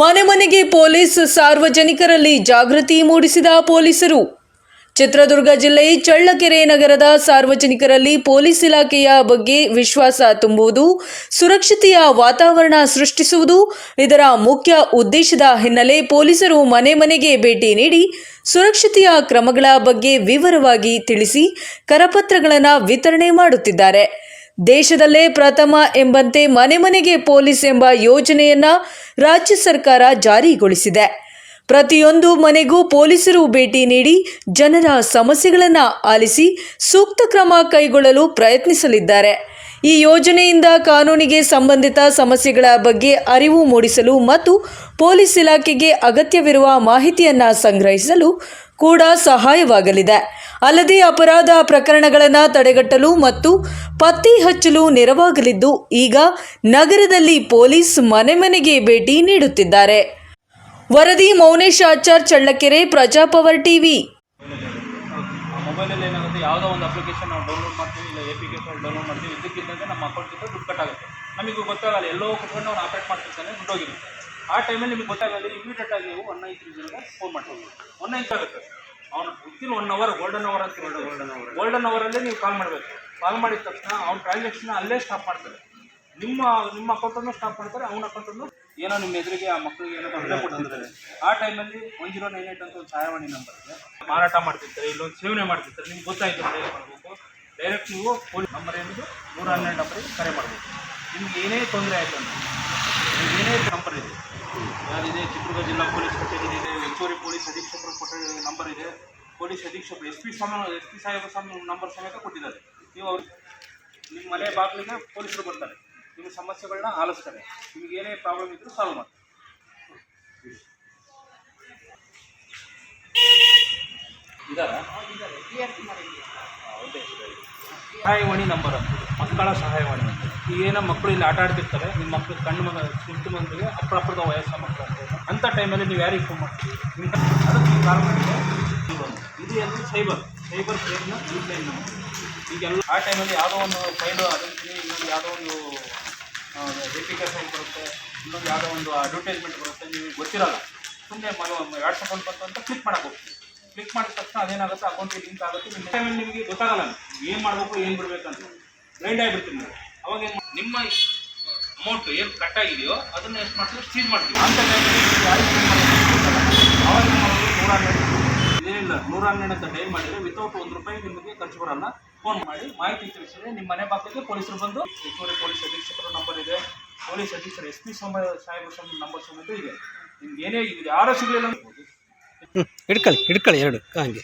ಮನೆ ಮನೆಗೆ ಪೊಲೀಸ್ ಸಾರ್ವಜನಿಕರಲ್ಲಿ ಜಾಗೃತಿ ಮೂಡಿಸಿದ ಪೊಲೀಸರು. ಚಿತ್ರದುರ್ಗ ಜಿಲ್ಲೆ ಚಳ್ಳಕೆರೆ ನಗರದ ಸಾರ್ವಜನಿಕರಲ್ಲಿ ಪೊಲೀಸ್ ಇಲಾಖೆಯ ಬಗ್ಗೆ ವಿಶ್ವಾಸ ತುಂಬುವುದು, ಸುರಕ್ಷತೆಯ ವಾತಾವರಣ ಸೃಷ್ಟಿಸುವುದು, ಇದರ ಮುಖ್ಯ ಉದ್ದೇಶದ ಹಿನ್ನೆಲೆ ಪೊಲೀಸರು ಮನೆ ಮನೆಗೆ ಭೇಟಿ ನೀಡಿ ಸುರಕ್ಷತೆಯ ಕ್ರಮಗಳ ಬಗ್ಗೆ ವಿವರವಾಗಿ ತಿಳಿಸಿ ಕರಪತ್ರಗಳನ್ನು ವಿತರಣೆ ಮಾಡುತ್ತಿದ್ದಾರೆ. ದೇಶದಲ್ಲೇ ಪ್ರಥಮ ಎಂಬಂತೆ ಮನೆ ಮನೆಗೆ ಪೊಲೀಸ್ ಎಂಬ ಯೋಜನೆಯನ್ನ ರಾಜ್ಯ ಸರ್ಕಾರ ಜಾರಿಗೊಳಿಸಿದೆ. ಪ್ರತಿಯೊಂದು ಮನೆಗೂ ಪೊಲೀಸರು ಭೇಟಿ ನೀಡಿ ಜನರ ಸಮಸ್ಯೆಗಳನ್ನು ಆಲಿಸಿ ಸೂಕ್ತ ಕ್ರಮ ಕೈಗೊಳ್ಳಲು ಪ್ರಯತ್ನಿಸಲಿದ್ದಾರೆ. ಈ ಯೋಜನೆಯಿಂದ ಕಾನೂನಿಗೆ ಸಂಬಂಧಿತ ಸಮಸ್ಯೆಗಳ ಬಗ್ಗೆ ಅರಿವು ಮೂಡಿಸಲು ಮತ್ತು ಪೊಲೀಸ್ ಇಲಾಖೆಗೆ ಅಗತ್ಯವಿರುವ ಮಾಹಿತಿಯನ್ನು ಸಂಗ್ರಹಿಸಲು ಕೂಡ ಸಹಾಯವಾಗಲಿದೆ. ಅಲ್ಲದೆ ಅಪರಾಧ ಪ್ರಕರಣಗಳನ್ನು ತಡೆಗಟ್ಟಲು ಮತ್ತು ಪತ್ತೆ ಹಚ್ಚಲು ನೆರವಾಗಲಿದ್ದು, ಈಗ ನಗರದಲ್ಲಿ ಪೊಲೀಸ್ ಮನೆ ಮನೆಗೆ ಭೇಟಿ ನೀಡುತ್ತಿದ್ದಾರೆ. ವರದಿ ಮೌನೇಶ್ ಆಚಾರ್ ಚಳ್ಳಕೆರೆ, ಪ್ರಜಾಪವರ್ ಟಿವಿ. ಮೊಬೈಲಲ್ಲಿ ಏನಾಗುತ್ತೆ, ಯಾವುದೋ ಒಂದು ಅಪ್ಲಿಕೇಶನ್ ನಾವು ಡೌನ್ಲೋಡ್ ಮಾಡ್ತೀವಿ, ಇಲ್ಲ ಎ ಪಿ ಕೆ ಡೌನ್ಲೋಡ್ ಮಾಡ್ತೀವಿ ಇದಕ್ಕಿದ್ದಂತೆ ನಮ್ಮ ಅಕೌಂಟಿಂದ ದುಡ್ಡು ಕಟ್ಟಾಗುತ್ತೆ. ನಮಗೆ ಗೊತ್ತಾಗಲ್ಲ, ಎಲ್ಲೋ ಕುತ್ಕೊಂಡು ಅವ್ನು ಆಪ್ರೇಟ್ ಮಾಡ್ತಿರ್ತಾನೆ ದುಡ್ಡು ಹೋಗಿರುತ್ತೆ ಆ ಟೈಮಲ್ಲಿ ನಿಮಗೆ ಗೊತ್ತಾಗಲ್ಲ, ಇಮಿಡಿಯೇಟ್ ಆಗಿ ನೀವು ಒನ್ ನೈನ್ ತ್ರೀ ಜೀರೋಗೆ ಫೋನ್ ಮಾಡ್ತೀವಿ ಒನ್ ನೈನ್ ಆಗುತ್ತೆ. ಅವ್ನು within one hour golden hour ಅಂತ ಗೋಲ್ಡನ್ ಅವರ್ ಗೋಲ್ಡನ್ ಅವರಲ್ಲೇ ನೀವು ಕಾಲ್ ಮಾಡಬೇಕು. ಕಾಲ್ ಮಾಡಿದ ತಕ್ಷಣ ಅವ್ನ ಟ್ರಾನ್ಸಾಕ್ಷನ್ ಅಲ್ಲೇ ಸ್ಟಾಪ್ ಮಾಡ್ತಾರೆ. ನಿಮ್ಮ ನಿಮ್ಮ ಅಕೌಂಟನ್ನು ಸ್ಟಾಪ್ ಮಾಡ್ತಾರೆ ಅವನ ಅಕೌಂಟನ್ನು ಏನೋ ನಿಮ್ಮ ಎದುರಿಗೆ ಆ ಮಕ್ಕಳಿಗೆ ಏನೋ ತೊಂದರೆ ಕೊಡ್ತಿರ್ತಾರೆ ಆ ಟೈಮಲ್ಲಿ ಒನ್ ಜೀರೋ ನೈನ್ ಏಟ್ ಅಂತ ಒಂದು ಸಹಾಯವಾಣಿ ನಂಬರ್ ಇದೆ. ಮಾರಾಟ ಮಾಡ್ತಿರ್ತಾರೆ ಇಲ್ಲೊಂದು ಸೇವನೆ ಮಾಡ್ತಿರ್ತಾರೆ ನಿಮ್ಗೆ ಗೊತ್ತಾಯ್ತು ಅಂತ ಏನು ಮಾಡಬೇಕು. ಡೈರೆಕ್ಟ್ ನೀವು ಫೋನ್ ನಂಬರ್ ಏನಿದು ನೂರ ಹನ್ನೆರಡು ನಂಬರಿಗೆ ಕರೆ ಮಾಡಬೇಕು. ನಿಮ್ಗೆ ಏನೇ ತೊಂದರೆ ಆಯಿತು ಅಂದ್ರೆ ನಿಮ್ಗೆ ಏನೇ ನಂಬರ್ ಇದೆ. ಯಾರಿದೆ? ಚಿತ್ರದುರ್ಗ ಜಿಲ್ಲಾ ಪೊಲೀಸ್ ಕಚೇರಿ ಇದೆ. ಪೊಲೀಸ್ ಅಧೀಕ್ಷಕರು ಕೊಟ್ಟ ನಂಬರ್ ಇದೆ. ಪೊಲೀಸ್ ಅಧೀಕ್ಷಕರು ಎಸ್ ಪಿ ಸ್ವಾಮಿ ಎಸ್ ಪಿ ಸಾಹೇಬ ಸ್ವಾಮಿ ನಂಬರ್ ಸಮೇತ ಕೊಟ್ಟಿದ್ದಾರೆ. ನೀವು ಅವ್ರು ನಿಮ್ಮ ಮನೆ ಬಾಗಿಲಿಗೆ ಪೊಲೀಸರು ಬರ್ತಾರೆ. ನಿಮ್ಮ ಸಮಸ್ಯೆಗಳನ್ನ ಆಲಿಸ್ತಾರೆ. ನಿಮ್ಗೆ ಏನೇ ಪ್ರಾಬ್ಲಮ್ ಇದ್ರೂ ಸಾಲ್ವ್ ಮಾಡಿ ಸಹಾಯವಾಣಿ ನಂಬರ್ ಮಕ್ಕಳ ಸಹಾಯವಾಣಿ ಈಗ ಏನೋ ಮಕ್ಕಳು ಇಲ್ಲಿ ಆಟ ಆಡ್ತಿರ್ತಾರೆ, ನಿಮ್ಮ ಮಕ್ಕಳು ಕಣ್ಣು ಮಗ ಕುಂಟು ಮಂದಿಗೆ ಅಪ್ರಾಪ್ರದ ವಯಸ್ಸ ಮಕ್ಕಳು ಅಂತ ಅಂಥ ಟೈಮಲ್ಲಿ ನೀವು ಯಾರಿಗೆ ಫೋನ್ ಮಾಡ್ತೀವಿ ಅದಕ್ಕೆ ಕಾರಣ. ಇದು ಎಲ್ಲ ಸೈಬರ್ ಸೈಬರ್ ಕ್ರೈಮ್ನ ಲೈನ್ ನಂಬರ್ ಈಗೆಲ್ಲ ಆ ಟೈಮಲ್ಲಿ ಯಾವುದೋ ಒಂದು ಫೈಲು ಅದಕ್ಕೆ ಇನ್ನೊಂದು ಯಾವುದೋ ಒಂದು ರೆಪಿಕಾ ಬರುತ್ತೆ, ಇನ್ನೊಂದು ಯಾವುದೋ ಒಂದು ಅಡ್ವರ್ಟೈಸ್ಮೆಂಟ್ ಬರುತ್ತೆ, ನಿಮಗೆ ಗೊತ್ತಿರಲ್ಲ. ಸುಮ್ಮನೆ ವಾಟ್ಸಪ್ ಅಕೌಂಟ್ ಬಂತು ಅಂತ ಕ್ಲಿಕ್ ಮಾಡಬಹುದು ಕ್ಲಿಕ್ ಮಾಡಿದ ತಕ್ಷಣ ಅದೇನಾಗುತ್ತೆ? ಅಕೌಂಟ್ಗೆ ಲಿಂಕ್ ಆಗುತ್ತೆ. ನಿಮ್ಮ ಟೈಮಲ್ಲಿ ನಿಮಗೆ ಗೊತ್ತಾಗಲ್ಲ ಏನು ಮಾಡಬೇಕು, ಏನು ಬಿಡಬೇಕಂತ ಬ್ಲೈಂಡ್ ಆಗಿಬಿಡ್ತೀನಿ ನೀವು ಅವಾಗ ಏನು ನಿಮ್ಮ ಅಮೌಂಟ್ ಏನು ಕಟ್ ಆಗಿದೆಯೋ ಅದನ್ನು ಎಷ್ಟು ಮಾಡ್ತೀವಿ ಸೀಜ್ ಮಾಡ್ತೀವಿ. ಅಂತ ಅವಾಗ ನೂರ ಹನ್ನೆರಡು ಏನಿಲ್ಲ ನೂರ ಹನ್ನೆರಡು ಅಂತ ಡೈಲ್ ಮಾಡಿದರೆ ವಿತೌಟ್ ಒಂದು ರೂಪಾಯಿ ನಿಮಗೆ ಖರ್ಚು ಬರಲ್ಲ. ಫೋನ್ ಮಾಡಿ ಮಾಹಿತಿ ತಿಳಿಸಿದ್ರೆ ನಿಮ್ಮ ಮನೆ ಬಾಗಿಲಿಗೆ ಪೊಲೀಸರು ಬಂದು ಹೆಚ್ಚುವರಿ ಪೊಲೀಸ್ ಅಧೀಕ್ಷಕರ ನಂಬರ್ ಇದೆ. ಪೊಲೀಸ್ ಅಧೀಕ್ಷರ ಎಸ್ ಪಿ ಸಮ ಸಾಹೇಬರ ನಂಬರ್ ಸಮೇತ ಇದೆ. ನಿಮ್ಗೆ ಏನೇ ಇದೆ ಯಾರೋ ಸಿಗಲಿಲ್ಲ ಹ್ಞೂ ಹಿಡ್ಕೊಳ್ಳಿ ಹಿಡ್ಕೊಳ್ಳಿ ಎರಡು ಹಂಗೆ.